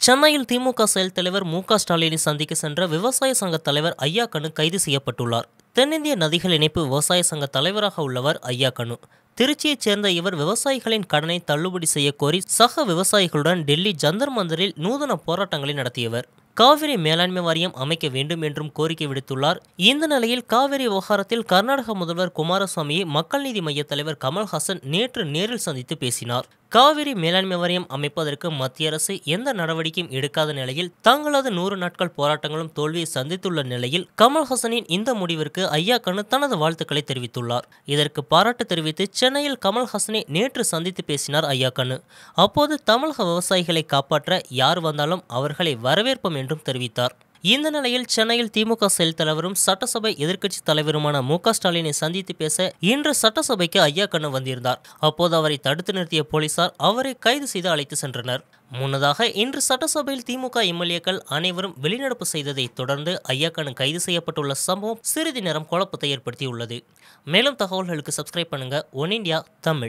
சென்னையில் திமுக செயல் தலைவர் மு க ஸ்டாலினை சந்திக்க சென்ற விவசாய சங்க தலைவர் ஐயா கனு கைது செய்யப்பட்டுள்ளார். தென்னிந்திய நதிகள் இணைப்பு விவசாய சங்க தலைவராக உள்ளவர் ஐயா கனு திருச்சியைச் சேர்ந்த இவர் விவசாயிகளின் கடனை தள்ளுபடி செய்யக்கோரி கோரி சக விவசாயிகளுடன் டெல்லி ஜந்தர் மந்தரில் நூதன போராட்டங்களை நடத்தியவர். காவிரி மேலாண்மை வாரியம் அமைக்க வேண்டும் என்றும் கோரிக்கை விடுத்துள்ளார். இந்த நிலையில் காவிரி விவகாரத்தில் கர்நாடக முதல்வர் குமாரசுவாமியை மக்கள் நீதி மையத் தலைவர் கமல்ஹாசன் நேற்று நேரில் சந்தித்து பேசினார். காவிரி மேலாண்மை வாரியம் அமைப்பதற்கு மத்திய அரசு எந்த நடவடிக்கையும் எடுக்காத நிலையில் தங்களது நூறு நாட்கள் போராட்டங்களும் தோல்வியை சந்தித்துள்ள நிலையில் கமல்ஹாசனின் இந்த முடிவிற்கு ஐயா கண்ணு தனது வாழ்த்துக்களை தெரிவித்துள்ளார். இதற்கு பாராட்டு தெரிவித்து சென்னையில் கமல்ஹாசனை நேற்று சந்தித்து பேசினார் ஐயா கண்ணு. அப்போது தமிழக விவசாயிகளை காப்பாற்ற யார் வந்தாலும் அவர்களை வரவேற்போம் என்றும் தெரிவித்தார். இந்த நிலையில் சென்னையில் திமுக செயல் தலைவரும் சட்டசபை எதிர்க்கட்சி தலைவருமான மு ஸ்டாலினை சந்தித்து பேச இன்று சட்டசபைக்கு ஐயா கண்ணு வந்திருந்தார். அப்போது அவரை தடுத்து நிறுத்திய போலீசார் அவரை கைது செய்து அழைத்து சென்றனர். முன்னதாக இன்று சட்டசபையில் திமுக எம்எல்ஏக்கள் அனைவரும் வெளிநடப்பு செய்ததை தொடர்ந்து ஐயாக்கனு கைது செய்யப்பட்டுள்ள சம்பவம் சிறிது நேரம் குழப்பத்தை ஏற்படுத்தியுள்ளது. மேலும் தகவல்களுக்கு சப்ஸ்கிரைப் பண்ணுங்க. One India Tamil.